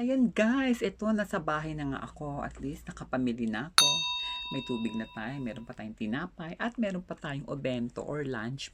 Ayan guys, ito nasa bahay na nga ako. At least nakapamili na ako. May tubig na tayo, meron pa tayong tinapay, at meron pa tayong obento or lunch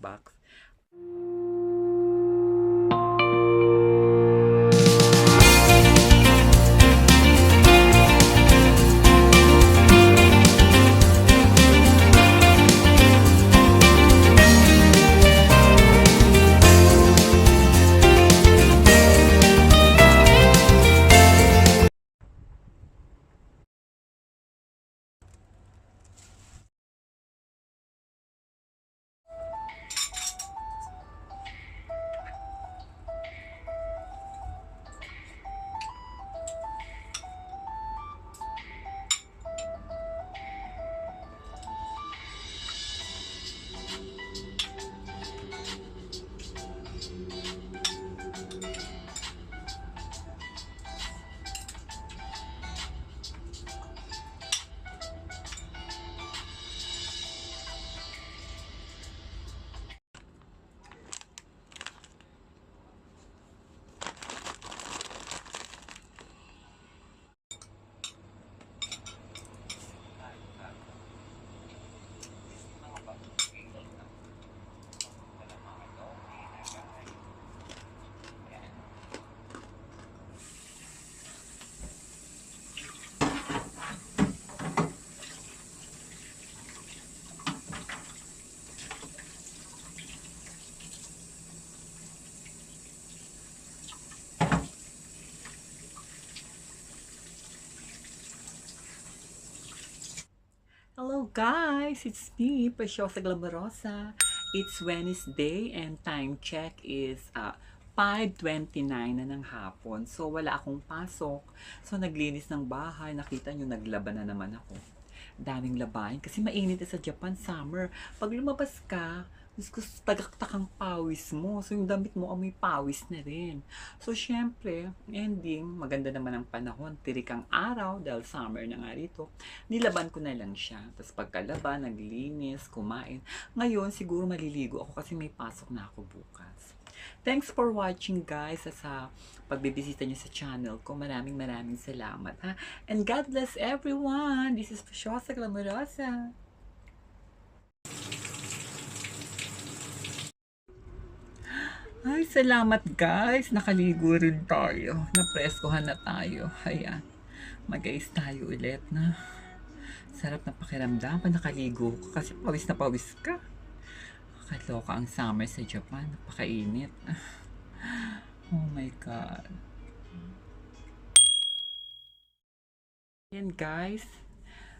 guys, it's me, Preciosa Glamorosa. It's Wednesday and time check is uh, 5.29 na ng hapon. So wala akong pasok. So naglinis ng bahay. Nakita nyo, naglaban na naman ako. Daming labahin kasi mainit sa Japan summer. Pag lumabas ka, Diyos ko, tagaktak pawis mo. So, yung damit mo, amoy pawis na rin. So, syempre, ending, maganda naman ang panahon. Tirik ang araw, dahil summer na nga rito. Nilaban ko na lang siya. Tapos pagkalaban, naglinis, kumain. Ngayon, siguro maliligo ako kasi may pasok na ako bukas. Thanks for watching guys sa, pagbibisita niyo sa channel ko. Maraming maraming salamat ha. And God bless everyone. This is Preciosa Glamorosa. Ay, salamat guys. Nakaligo rin tayo. Napreskohan na tayo. Ayan. Mag-ayos tayo ulit na. Sarap na pakiramdam nakaligo ka kasi pawis na pawis ka. Kaloka ang summer sa Japan. Napakainit. Oh my God. Yan guys.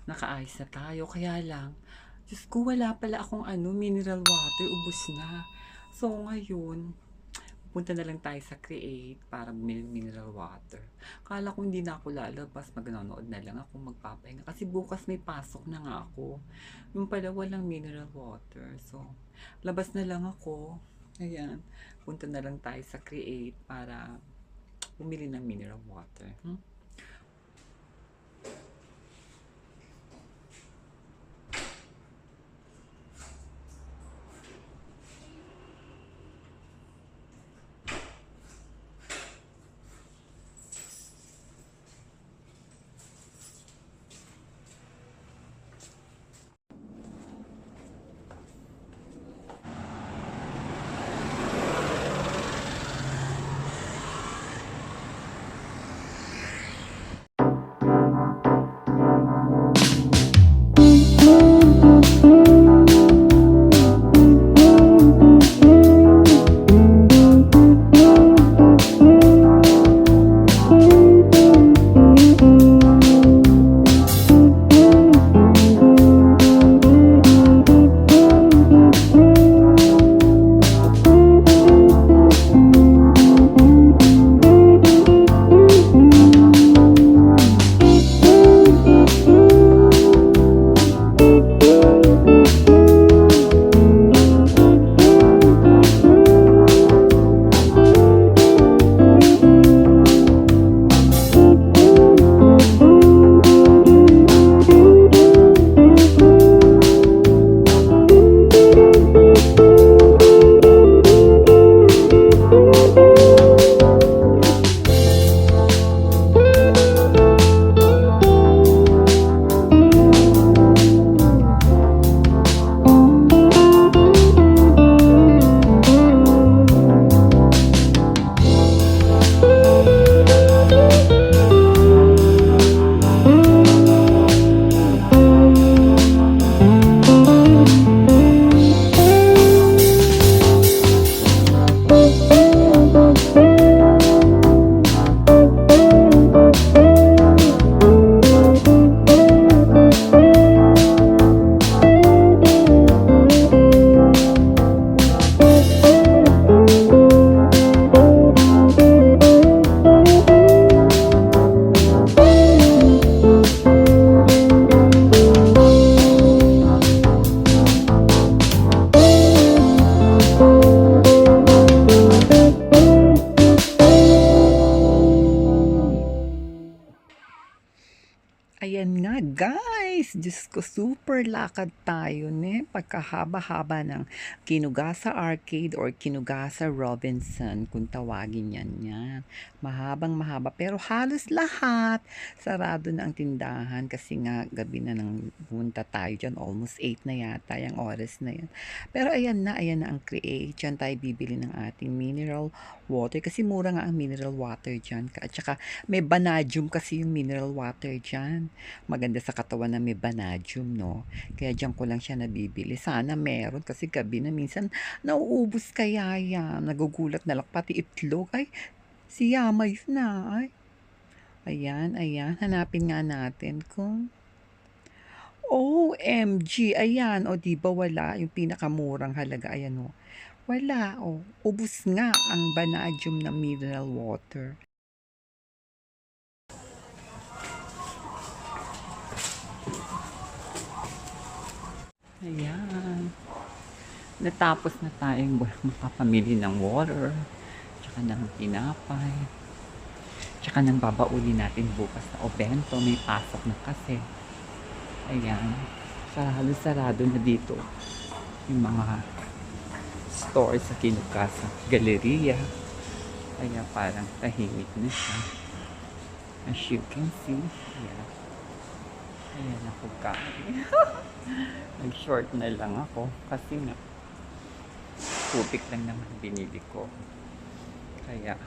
Nakaayos na tayo. Kaya lang, Diyos ko, wala pala akong ano, mineral water. Ubus na. So, ngayon, punta na lang tayo sa Create para mineral water. Kala ko hindi na ako lalabas, magnanood na lang ako magpapahinga. Kasi bukas may pasok na nga ako. Yung pala walang mineral water. So, labas na lang ako. Ayan, punta na lang tayo sa Create para bumili ng mineral water. Hmm? Nga guys, Diyos ko super lakad tayo ne pagkahaba-haba ng Kinugasa Arcade or Kinugasa Robinson kung tawagin yan yan. Mahabang mahaba pero halos lahat sarado na ang tindahan kasi nga gabi na nang punta tayo dyan almost 8 na yata yung oras na yan. Pero ayan na, ayan na ang create. Dyan tayo bibili ng ating mineral water kasi mura nga ang mineral water dyan. At saka may vanadium kasi yung mineral water dyan maganda sa katawan na may vanadium, no? Kaya diyan ko lang siya nabibili. Sana meron kasi gabi na minsan nauubos kaya yan. Nagugulat na lang pati itlog. Ay, si Yama yun na. Ay, ayan, ayan. Hanapin nga natin kung OMG, ayan, o di ba wala yung pinakamurang halaga, ayan o. Wala, o. Ubus nga ang vanadium na mineral water. Ayan. Natapos na tayong makapamili ng water, tsaka ng tinapay, tsaka ng babauli natin bukas na obento. May pasok na kasi. Ayan. Sarado-sarado na dito yung mga stores sa Kinukasa Galleria. Kaya parang tahimik na siya. As you can see, ayan. Ayan ako kain. Nag-short na lang ako kasi nga tubig lang naman binili ko. Kaya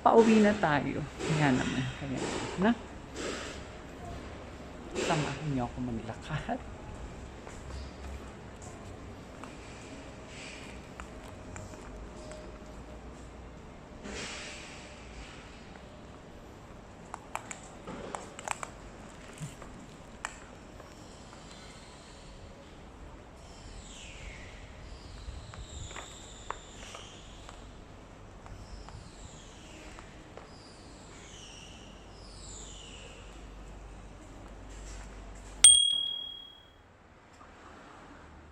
pauwi na tayo. Kaya naman. Kaya na. Samahan niyo ako maglakad.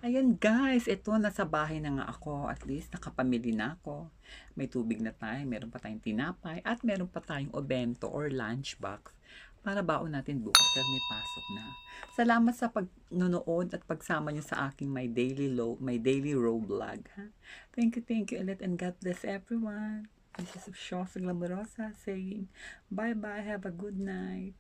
Ayan guys, ito nasa bahay na nga ako. At least nakapamili na ako. May tubig na tayo, meron pa tayong tinapay, at meron pa tayong obento or lunch box para baon natin bukas dahil may pasok na. Salamat sa pagnonood at pagsama niyo sa aking my daily low, my daily row vlog. Ha? Thank you, thank you ulit and God bless everyone. This is Shaw Glamorosa saying bye-bye, have a good night.